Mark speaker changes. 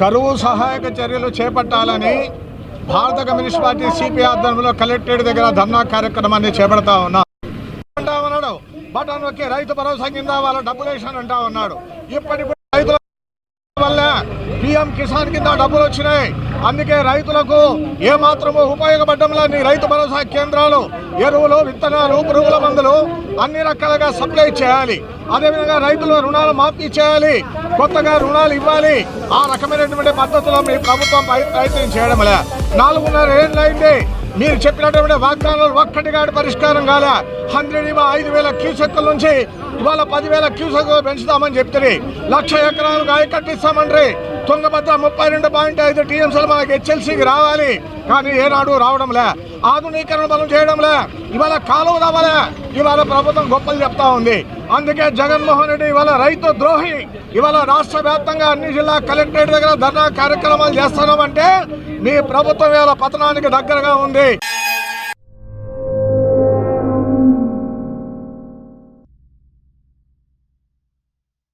Speaker 1: కరువు సహాయక చర్యలు చేపట్టాలని భారత కమ్యూనిస్ట్ పార్టీ సిపిఐ ఆధ్వర్యంలో కలెక్టరేట్ దగ్గర ధర్నా కార్యక్రమాన్ని చేపడతా ఉన్నా అంటా ఉన్నాడు. బటన్ నొక్కి రైతు భరోసా కింద వాళ్ళ డబ్బులు వేసాను అంటా ఉన్నాడు. ఇప్పటి పిఎం కిసాన్ కింద డబ్బులు వచ్చినాయి? అందుకే రైతులకు ఏ మాత్రము ఉపయోగపడడంలో రైతు భరోసా కేంద్రాలు ఎరువులు విత్తనాలు పురుగుల మందులు అన్ని రకాలుగా సప్లై చేయాలి. అదేవిధంగా రైతుల రుణాలు మాఫీ చేయాలి. కొత్తగా రుణాలు ఇవ్వాలి. ఆ రకమైనటువంటి పద్ధతిలో మీ ప్రభుత్వం ప్రయత్నం చేయడం లే. నాలుగున్నర ఏళ్ళైంది మీరు చెప్పినటువంటి వాగ్దానాలు ఒక్కటిగా పరిష్కారం కాలే. హండ్రెడ్ ఇవా ఐదు వేల క్యూసెక్కుల నుంచి ఇవాళ పదివేల క్యూసెక్కులు పెంచుతామని చెప్తుంది లక్ష ఎకరాలు కట్టిస్తామండ్రి తుంగభద్ర ముప్పై రెండు పాయింట్ ఐదు టీఎంసీలు మనకి హెచ్ఎల్సీకి రావాలి. కానీ ఏనాడు రావడంలే. ఆధునీకరణ పనులు చేయడంలే. ఇవాళ కాలువ రావాలే ఇవాళ ప్రభుత్వం గొప్పలు చెప్తా ఉంది. అందుకే జగన్మోహన్ రెడ్డి ఇవాళ రైతు ద్రోహి. ఇవాళ రాష్ట్ర వ్యాప్తంగా అన్ని జిల్లా కలెక్టరేట్ దగ్గర ధర్నా కార్యక్రమాలు చేస్తున్నామంటే మీ ప్రభుత్వం ఇవాళ పతనానికి దగ్గరగా ఉంది.